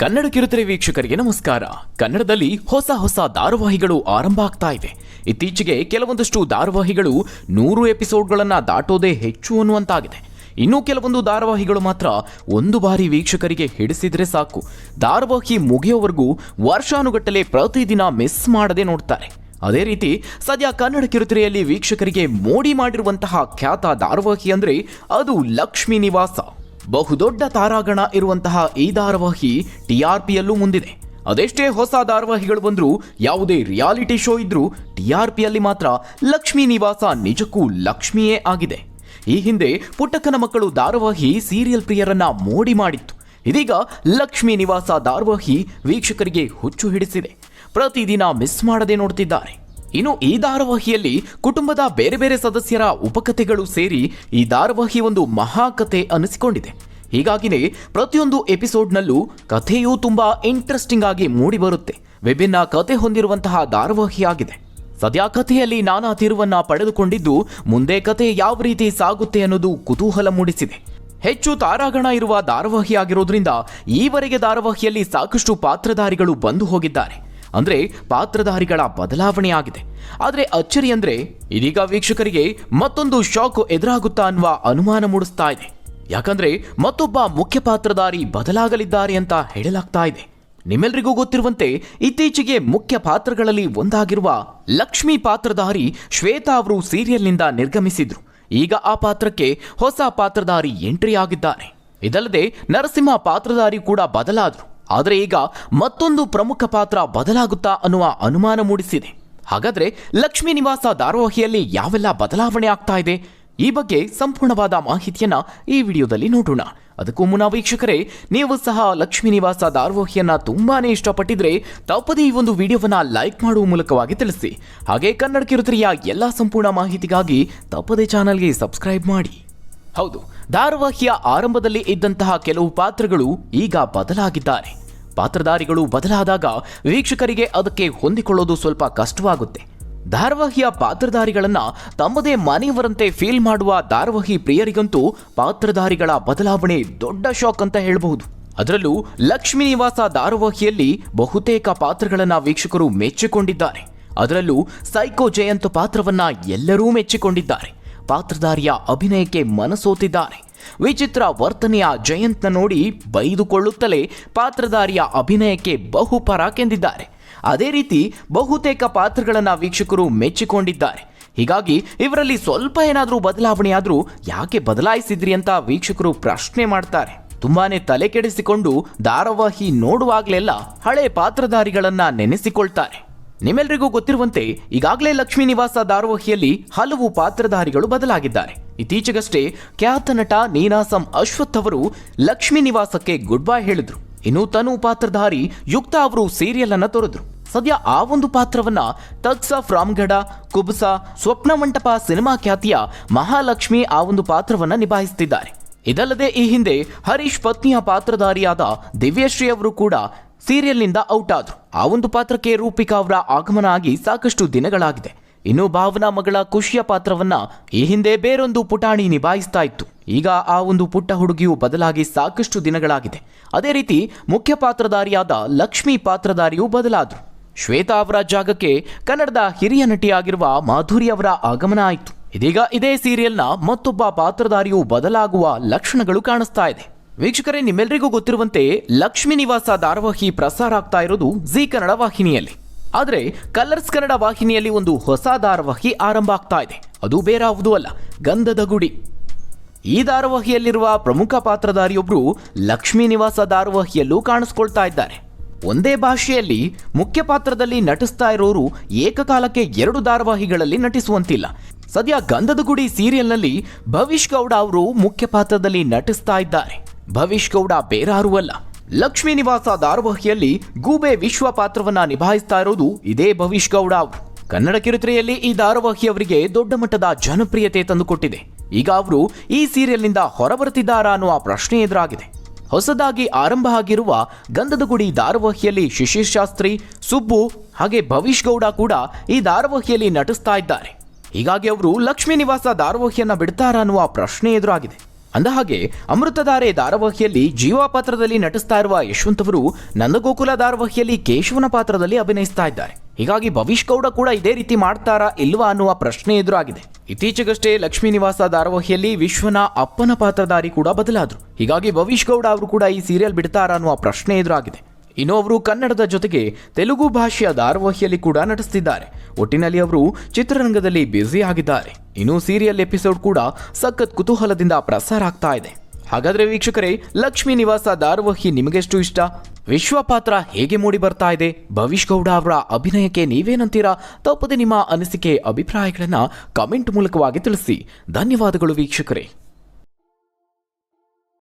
ಕನ್ನಡ ಕಿರುತೆರೆ ವೀಕ್ಷಕರಿಗೆ ನಮಸ್ಕಾರ. ಕನ್ನಡದಲ್ಲಿ ಹೊಸ ಹೊಸ ಧಾರಾವಾಹಿಗಳು ಆರಂಭ ಆಗ್ತಾ ಇವೆ ಇತ್ತೀಚೆಗೆ ಕೆಲವೊಂದಷ್ಟು ಧಾರಾವಾಹಿಗಳು ನೂರು ಎಪಿಸೋಡ್ಗಳನ್ನ ದಾಟೋದೇ ಹೆಚ್ಚು ಅನ್ನುವಂತಾಗಿದೆ. ಇನ್ನೂ ಕೆಲವೊಂದು ಧಾರಾವಾಹಿಗಳು ಮಾತ್ರ ಒಂದು ಬಾರಿ ವೀಕ್ಷಕರಿಗೆ ಹಿಡಿಸಿದ್ರೆ ಸಾಕು. ಧಾರಾವಾಹಿ ಮುಗಿಯೋವರೆಗೂ ವರ್ಷಾನುಗಟ್ಟಲೆ ಪ್ರತಿದಿನ ಮಿಸ್ ಮಾಡದೆ ನೋಡ್ತಾರೆ. ಅದೇ ರೀತಿ ಸದ್ಯ ಕನ್ನಡ ಕಿರುತೆರೆಯಲ್ಲಿ ವೀಕ್ಷಕರಿಗೆ ಮೋಡಿ ಮಾಡಿರುವಂತಹ ಖ್ಯಾತ ಧಾರಾವಾಹಿ ಅಂದರೆ ಅದು ಲಕ್ಷ್ಮೀ ನಿವಾಸ. ಬಹುದೊಡ್ಡ ತಾರಾಗಣ ಇರುವಂತಹ ಈ ಧಾರಾವಾಹಿ ಟಿಆರ್ಪಿಯಲ್ಲೂ ಮುಂದಿದೆ. ಅದೆಷ್ಟೇ ಹೊಸ ಧಾರಾವಾಹಿಗಳು ಬಂದರೂ, ಯಾವುದೇ ರಿಯಾಲಿಟಿ ಶೋ ಇದ್ರೂ ಟಿಆರ್ಪಿಯಲ್ಲಿ ಮಾತ್ರ ಲಕ್ಷ್ಮೀ ನಿವಾಸ ನಿಜಕ್ಕೂ ಲಕ್ಷ್ಮಿಯೇ ಆಗಿದೆ. ಈ ಹಿಂದೆ ಪುಟ್ಟಕ್ಕನ ಮಕ್ಕಳು ಧಾರಾವಾಹಿ ಸೀರಿಯಲ್ ಪ್ರಿಯರನ್ನ ಮೋಡಿ ಮಾಡಿತ್ತು. ಇದೀಗ ಲಕ್ಷ್ಮೀ ನಿವಾಸ ಧಾರಾವಾಹಿ ವೀಕ್ಷಕರಿಗೆ ಹುಚ್ಚು ಹಿಡಿಸಿದೆ. ಪ್ರತಿದಿನ ಮಿಸ್ ಮಾಡದೆ ನೋಡ್ತಿದ್ದಾರೆ. ಇನ್ನು ಈ ಧಾರಾವಾಹಿಯಲ್ಲಿ ಕುಟುಂಬದ ಬೇರೆ ಬೇರೆ ಸದಸ್ಯರ ಉಪಕಥೆಗಳು ಸೇರಿ ಈ ಧಾರಾವಾಹಿ ಒಂದು ಮಹಾಕಥೆ ಅನಿಸಿಕೊಂಡಿದೆ. ಹೀಗಾಗಿನೇ ಪ್ರತಿಯೊಂದು ಎಪಿಸೋಡ್ನಲ್ಲೂ ಕಥೆಯೂ ತುಂಬಾ ಇಂಟ್ರೆಸ್ಟಿಂಗ್ ಆಗಿ ಮೂಡಿಬರುತ್ತೆ. ವಿಭಿನ್ನ ಕಥೆ ಹೊಂದಿರುವಂತಹ ಧಾರಾವಾಹಿಯಾಗಿದೆ. ಸದ್ಯ ಕಥೆಯಲ್ಲಿ ನಾನಾ ತಿರುವನ್ನ ಪಡೆದುಕೊಂಡಿದ್ದು ಮುಂದೆ ಕಥೆ ಯಾವ ರೀತಿ ಸಾಗುತ್ತೆ ಅನ್ನೋದು ಕುತೂಹಲ ಮೂಡಿಸಿದೆ. ಹೆಚ್ಚು ತಾರಾಗಣ ಇರುವ ಧಾರಾವಾಹಿ ಆಗಿರೋದ್ರಿಂದ ಈವರೆಗೆ ಧಾರಾವಾಹಿಯಲ್ಲಿ ಸಾಕಷ್ಟು ಪಾತ್ರಧಾರಿಗಳು ಬಂದು ಹೋಗಿದ್ದಾರೆ. ಅಂದ್ರೆ ಪಾತ್ರಧಾರಿಗಳ ಬದಲಾವಣೆ ಆಗಿದೆ. ಆದ್ರೆ ಅಚ್ಚರಿ ಅಂದ್ರೆ ಇದೀಗ ವೀಕ್ಷಕರಿಗೆ ಮತ್ತೊಂದು ಶಾಕ್ ಎದುರಾಗುತ್ತಾ ಅನ್ನುವ ಅನುಮಾನ ಮೂಡಿಸ್ತಾ ಇದೆ. ಯಾಕಂದ್ರೆ ಮತ್ತೊಬ್ಬ ಮುಖ್ಯ ಪಾತ್ರಧಾರಿ ಬದಲಾಗಲಿದ್ದಾರೆ ಅಂತ ಹೇಳಲಾಗ್ತಾ ಇದೆ. ನಿಮ್ಮೆಲ್ರಿಗೂ ಗೊತ್ತಿರುವಂತೆ ಇತ್ತೀಚೆಗೆ ಮುಖ್ಯ ಪಾತ್ರಗಳಲ್ಲಿ ಒಂದಾಗಿರುವ ಲಕ್ಷ್ಮಿ ಪಾತ್ರಧಾರಿ ಶ್ವೇತಾ ಅವರು ಸೀರಿಯಲ್ನಿಂದ ನಿರ್ಗಮಿಸಿದ್ರು. ಈಗ ಆ ಪಾತ್ರಕ್ಕೆ ಹೊಸ ಪಾತ್ರಧಾರಿ ಎಂಟ್ರಿ ಆಗಿದ್ದಾರೆ. ಇದಲ್ಲದೆ ನರಸಿಂಹ ಪಾತ್ರಧಾರಿ ಕೂಡ ಬದಲಾದ್ರು. ಆದರೆ ಈಗ ಮತ್ತೊಂದು ಪ್ರಮುಖ ಪಾತ್ರ ಬದಲಾಗುತ್ತಾ ಅನ್ನುವ ಅನುಮಾನ ಮೂಡಿಸಿದೆ. ಹಾಗಾದ್ರೆ ಲಕ್ಷ್ಮೀ ನಿವಾಸ ಧಾರಾವಾಹಿಯಲ್ಲಿ ಯಾವೆಲ್ಲ ಬದಲಾವಣೆ ಆಗ್ತಾ ಇದೆ? ಈ ಬಗ್ಗೆ ಸಂಪೂರ್ಣವಾದ ಮಾಹಿತಿಯನ್ನ ಈ ವಿಡಿಯೋದಲ್ಲಿ ನೋಡೋಣ. ಅದಕ್ಕೂ ಮುನ್ನ ವೀಕ್ಷಕರೇ, ನೀವು ಸಹ ಲಕ್ಷ್ಮೀ ನಿವಾಸ ಧಾರವಾಹಿಯನ್ನ ತುಂಬಾನೇ ಇಷ್ಟಪಟ್ಟಿದ್ರೆ ತಪ್ಪದೇ ಈ ಒಂದು ವಿಡಿಯೋವನ್ನ ಲೈಕ್ ಮಾಡುವ ಮೂಲಕವಾಗಿ ತಿಳಿಸಿ. ಹಾಗೆ ಕನ್ನಡ ಕಿರುತೆರೆಯ ಎಲ್ಲಾ ಸಂಪೂರ್ಣ ಮಾಹಿತಿಗಾಗಿ ತಪ್ಪದೇ ಚಾನಲ್ಗೆ ಸಬ್ಸ್ಕ್ರೈಬ್ ಮಾಡಿ. ಹೌದು, ಧಾರವಾಹಿಯ ಆರಂಭದಲ್ಲಿ ಇದ್ದಂತಹ ಕೆಲವು ಪಾತ್ರಗಳು ಈಗ ಬದಲಾಗಿದ್ದಾರೆ. ಪಾತ್ರಧಾರಿಗಳು ಬದಲಾದಾಗ ವೀಕ್ಷಕರಿಗೆ ಅದಕ್ಕೆ ಹೊಂದಿಕೊಳ್ಳೋದು ಸ್ವಲ್ಪ ಕಷ್ಟವಾಗುತ್ತೆ. ಧಾರಾವಾಹಿಯ ಪಾತ್ರಧಾರಿಗಳನ್ನ ತಮ್ಮದೇ ಮನೆಯವರಂತೆ ಫೀಲ್ ಮಾಡುವ ಧಾರಾವಾಹಿ ಪ್ರಿಯರಿಗಂತೂ ಪಾತ್ರಧಾರಿಗಳ ಬದಲಾವಣೆ ದೊಡ್ಡ ಶಾಕ್ ಅಂತ ಹೇಳಬಹುದು. ಅದರಲ್ಲೂ ಲಕ್ಷ್ಮೀ ನಿವಾಸ ಧಾರಾವಾಹಿಯಲ್ಲಿ ಬಹುತೇಕ ಪಾತ್ರಗಳನ್ನ ವೀಕ್ಷಕರು ಮೆಚ್ಚಿಕೊಂಡಿದ್ದಾರೆ. ಅದರಲ್ಲೂ ಸೈಕೋ ಜಯಂತ್ ಪಾತ್ರವನ್ನ ಎಲ್ಲರೂ ಮೆಚ್ಚಿಕೊಂಡಿದ್ದಾರೆ. ಪಾತ್ರಧಾರಿಯ ಅಭಿನಯಕ್ಕೆ ಮನಸೋತಿದ್ದಾರೆ. ವಿಚಿತ್ರ ವರ್ತನೆಯ ಜಯಂತ್ನ ನೋಡಿ ಬೈದುಕೊಳ್ಳುತ್ತಲೇ ಪಾತ್ರಧಾರಿಯ ಅಭಿನಯಕ್ಕೆ ಬಹು ಪರಾಕೆಂದಿದ್ದಾರೆ. ಅದೇ ರೀತಿ ಬಹುತೇಕ ಪಾತ್ರಗಳನ್ನು ವೀಕ್ಷಕರು ಮೆಚ್ಚಿಕೊಂಡಿದ್ದಾರೆ. ಹೀಗಾಗಿ ಇವರಲ್ಲಿ ಸ್ವಲ್ಪ ಏನಾದರೂ ಬದಲಾವಣೆಯಾದರೂ ಯಾಕೆ ಬದಲಾಯಿಸಿದ್ರಿ ಅಂತ ವೀಕ್ಷಕರು ಪ್ರಶ್ನೆ ಮಾಡ್ತಾರೆ. ತುಂಬಾನೇ ತಲೆ ಕೆಡಿಸಿಕೊಂಡು ಧಾರಾವಾಹಿ ನೋಡುವಾಗಲೆಲ್ಲ ಹಳೆ ಪಾತ್ರಧಾರಿಗಳನ್ನ ನೆನೆಸಿಕೊಳ್ತಾರೆ. ನಿಮ್ಮೆಲ್ಲರಿಗೂ ಗೊತ್ತಿರುವಂತೆ ಈಗಾಗಲೇ ಲಕ್ಷ್ಮೀ ನಿವಾಸ ಧಾರಾವಾಹಿಯಲ್ಲಿ ಹಲವು ಪಾತ್ರಧಾರಿಗಳು ಬದಲಾಗಿದ್ದಾರೆ. ಇತ್ತೀಚೆಗಷ್ಟೇ ಖ್ಯಾತ ನಟ ನೀನಾಸಂ ಅಶ್ವಥ್ ಅವರು ಲಕ್ಷ್ಮೀ ನಿವಾಸಕ್ಕೆ ಗುಡ್ ಬೈ ಹೇಳಿದ್ರು. ಇನ್ನು ತನು ಪಾತ್ರಧಾರಿ ಯುಕ್ತ ಅವರು ಸೀರಿಯಲ್ ಅನ್ನ ತೊರೆದ್ರು. ಸದ್ಯ ಆ ಒಂದು ಪಾತ್ರವನ್ನ ತಗ್ಸ ಫ್ರಾಮ್ಗಡ ಕುಬ್ಸ, ಸ್ವಪ್ನ ಮಂಟಪ ಸಿನಿಮಾ ಖ್ಯಾತಿಯ ಮಹಾಲಕ್ಷ್ಮಿ ಆ ಒಂದು ಪಾತ್ರವನ್ನ ನಿಭಾಯಿಸುತ್ತಿದ್ದಾರೆ ಇದಲ್ಲದೆ ಈ ಹಿಂದೆ ಹರೀಶ್ ಪತ್ನಿಯ ಪಾತ್ರಧಾರಿಯಾದ ದಿವ್ಯಶ್ರೀ ಅವರು ಕೂಡ ಸೀರಿಯಲ್ನಿಂದ ಔಟ್ ಆದ್ರು. ಆ ಒಂದು ಪಾತ್ರಕ್ಕೆ ರೂಪಿಕಾ ಅವರ ಆಗಮನ ಆಗಿ ಸಾಕಷ್ಟು ದಿನಗಳಾಗಿದೆ. ಇನ್ನು ಭಾವನಾ ಮಗಳ ಖುಷಿಯ ಪಾತ್ರವನ್ನ ಈ ಹಿಂದೆ ಬೇರೊಂದು ಪುಟಾಣಿ ನಿಭಾಯಿಸ್ತಾ ಇತ್ತು. ಈಗ ಆ ಒಂದು ಪುಟ್ಟ ಹುಡುಗಿಯು ಬದಲಾಗಿ ಸಾಕಷ್ಟು ದಿನಗಳಾಗಿದೆ. ಅದೇ ರೀತಿ ಮುಖ್ಯ ಪಾತ್ರಧಾರಿಯಾದ ಲಕ್ಷ್ಮಿ ಪಾತ್ರಧಾರಿಯೂ ಬದಲಾದ್ರು. ಶ್ವೇತಾ ಅವರ ಜಾಗಕ್ಕೆ ಕನ್ನಡದ ಹಿರಿಯ ನಟಿಯಾಗಿರುವ ಮಾಧುರಿ ಅವರ ಆಗಮನ ಆಯಿತು. ಇದೀಗ ಇದೇ ಸೀರಿಯಲ್ನ ಮತ್ತೊಬ್ಬ ಪಾತ್ರಧಾರಿಯು ಬದಲಾಗುವ ಲಕ್ಷಣಗಳು ಕಾಣಿಸ್ತಾ ಇದೆ. ವೀಕ್ಷಕರೇ ನಿಮ್ಮೆಲ್ಲರಿಗೂ ಗೊತ್ತಿರುವಂತೆ ಲಕ್ಷ್ಮೀ ನಿವಾಸ ಧಾರಾವಾಹಿ ಪ್ರಸಾರ ಆಗ್ತಾ ಇರೋದು ಜಿ ಕನ್ನಡ ವಾಹಿನಿಯಲ್ಲಿ. ಆದರೆ ಕಲರ್ಸ್ ಕನ್ನಡ ವಾಹಿನಿಯಲ್ಲಿ ಒಂದು ಹೊಸ ಧಾರಾವಾಹಿ ಆರಂಭ ಆಗ್ತಾ ಇದೆ. ಅದು ಬೇರಾವುದೂ ಅಲ್ಲ, ಗಂಧದ ಗುಡಿ. ಈ ಧಾರಾವಾಹಿಯಲ್ಲಿರುವ ಪ್ರಮುಖ ಪಾತ್ರಧಾರಿಯೊಬ್ಬರು ಲಕ್ಷ್ಮೀ ನಿವಾಸ ಧಾರಾವಾಹಿಯಲ್ಲೂ ಕಾಣಿಸ್ಕೊಳ್ತಾ ಇದ್ದಾರೆ. ಒಂದೇ ಭಾಷೆಯಲ್ಲಿ ಮುಖ್ಯ ಪಾತ್ರದಲ್ಲಿ ನಟಿಸ್ತಾ ಇರೋರು ಏಕಕಾಲಕ್ಕೆ ಎರಡು ಧಾರಾವಾಹಿಗಳಲ್ಲಿ ನಟಿಸುವಂತಿಲ್ಲ. ಸದ್ಯ ಗಂಧದ ಗುಡಿ ಸೀರಿಯಲ್ನಲ್ಲಿ ಭವಿಷ್ ಗೌಡ ಅವರು ಮುಖ್ಯ ಪಾತ್ರದಲ್ಲಿ ನಟಿಸ್ತಾ ಇದ್ದಾರೆ. ಭವಿಷ್ ಗೌಡ ಬೇರಾರೂ ಅಲ್ಲ ಲಕ್ಷ್ಮೀ ನಿವಾಸ ಧಾರಾವಾಹಿಯಲ್ಲಿ ಗೂಬೆ ವಿಶ್ವ ಪಾತ್ರವನ್ನ ನಿಭಾಯಿಸ್ತಾ ಇರೋದು ಇದೇ ಭವಿಷ್ ಗೌಡ. ಕನ್ನಡ ಕಿರುತೆರೆಯಲ್ಲಿ ಈ ಧಾರಾವಾಹಿ ಅವರಿಗೆ ದೊಡ್ಡ ಮಟ್ಟದ ಜನಪ್ರಿಯತೆ ತಂದುಕೊಟ್ಟಿದೆ. ಈಗ ಅವರು ಈ ಸೀರಿಯಲ್ನಿಂದ ಹೊರಬರುತ್ತಿದ್ದಾರಾ ಅನ್ನುವ ಪ್ರಶ್ನೆ ಎದುರಾಗಿದೆ. ಹೊಸದಾಗಿ ಆರಂಭ ಆಗಿರುವ ಗಂಧದ ಗುಡಿ ಧಾರಾವಾಹಿಯಲ್ಲಿ ಶಿಶಿರ್ ಶಾಸ್ತ್ರಿ, ಸುಬ್ಬು, ಹಾಗೆ ಭವಿಷ್ ಗೌಡ ಕೂಡ ಈ ಧಾರಾವಾಹಿಯಲ್ಲಿ ನಟಿಸ್ತಾ ಇದ್ದಾರೆ. ಹೀಗಾಗಿ ಅವರು ಲಕ್ಷ್ಮೀ ನಿವಾಸ ಧಾರಾವಾಹಿಯನ್ನ ಬಿಡ್ತಾರಾ ಅನ್ನುವ ಪ್ರಶ್ನೆ ಎದುರಾಗಿದೆ. ಅಂದಹಾಗೆ ಅಮೃತಧಾರೆ ಧಾರಾವಾಹಿಯಲ್ಲಿ ಜೀವಾ ಪಾತ್ರದಲ್ಲಿ ನಟಿಸ್ತಾ ಇರುವ ಯಶವಂತ್ ಅವರು ನಂದಗೋಕುಲ ಧಾರಾವಾಹಿಯಲ್ಲಿ ಕೇಶವನ ಪಾತ್ರದಲ್ಲಿ ಅಭಿನಯಿಸ್ತಾ ಇದ್ದಾರೆ. ಹೀಗಾಗಿ ಭವಿಷ್ ಗೌಡ ಕೂಡ ಇದೇ ರೀತಿ ಮಾಡ್ತಾರಾ ಇಲ್ವಾ ಅನ್ನುವ ಪ್ರಶ್ನೆ ಎದುರಾಗಿದೆ. ಇತ್ತೀಚೆಗಷ್ಟೇ ಲಕ್ಷ್ಮೀ ನಿವಾಸ ಧಾರಾವಾಹಿಯಲ್ಲಿ ವಿಶ್ವನ ಅಪ್ಪನ ಪಾತ್ರಧಾರಿ ಕೂಡ ಬದಲಾದ್ರು. ಹೀಗಾಗಿ ಭವಿಷ್ ಗೌಡ ಅವರು ಕೂಡ ಈ ಸೀರಿಯಲ್ ಬಿಡ್ತಾರಾ ಅನ್ನುವ ಪ್ರಶ್ನೆ ಎದುರಾಗಿದೆ. ಇನ್ನು ಅವರು ಕನ್ನಡದ ಜೊತೆಗೆ ತೆಲುಗು ಭಾಷೆಯ ಧಾರಾವಾಹಿಯಲ್ಲಿ ಕೂಡ ನಟಿಸ್ತಿದ್ದಾರೆ. ಒಟ್ಟಿನಲ್ಲಿ ಅವರು ಚಿತ್ರರಂಗದಲ್ಲಿ ಬ್ಯುಸಿ ಆಗಿದ್ದಾರೆ. ಇನ್ನು ಸೀರಿಯಲ್ ಎಪಿಸೋಡ್ ಕೂಡ ಸಖತ್ ಕುತೂಹಲದಿಂದ ಪ್ರಸಾರ ಆಗ್ತಾ ಇದೆ. ಹಾಗಾದ್ರೆ ವೀಕ್ಷಕರೇ, ಲಕ್ಷ್ಮೀ ನಿವಾಸ ಧಾರಾವಾಹಿ ನಿಮಗೆಷ್ಟು ಇಷ್ಟ? ವಿಶ್ವ ಪಾತ್ರ ಹೇಗೆ ಮೂಡಿ ಬರ್ತಾ ಇದೆ? ಭವಿಷ್ ಗೌಡ ಅವರ ಅಭಿನಯಕ್ಕೆ ನೀವೇನಂತೀರಾ? ತಪ್ಪದೆ ನಿಮ್ಮ ಅನಿಸಿಕೆ, ಅಭಿಪ್ರಾಯಗಳನ್ನು ಕಮೆಂಟ್ ಮೂಲಕವಾಗಿ ತಿಳಿಸಿ. ಧನ್ಯವಾದಗಳು ವೀಕ್ಷಕರೇ.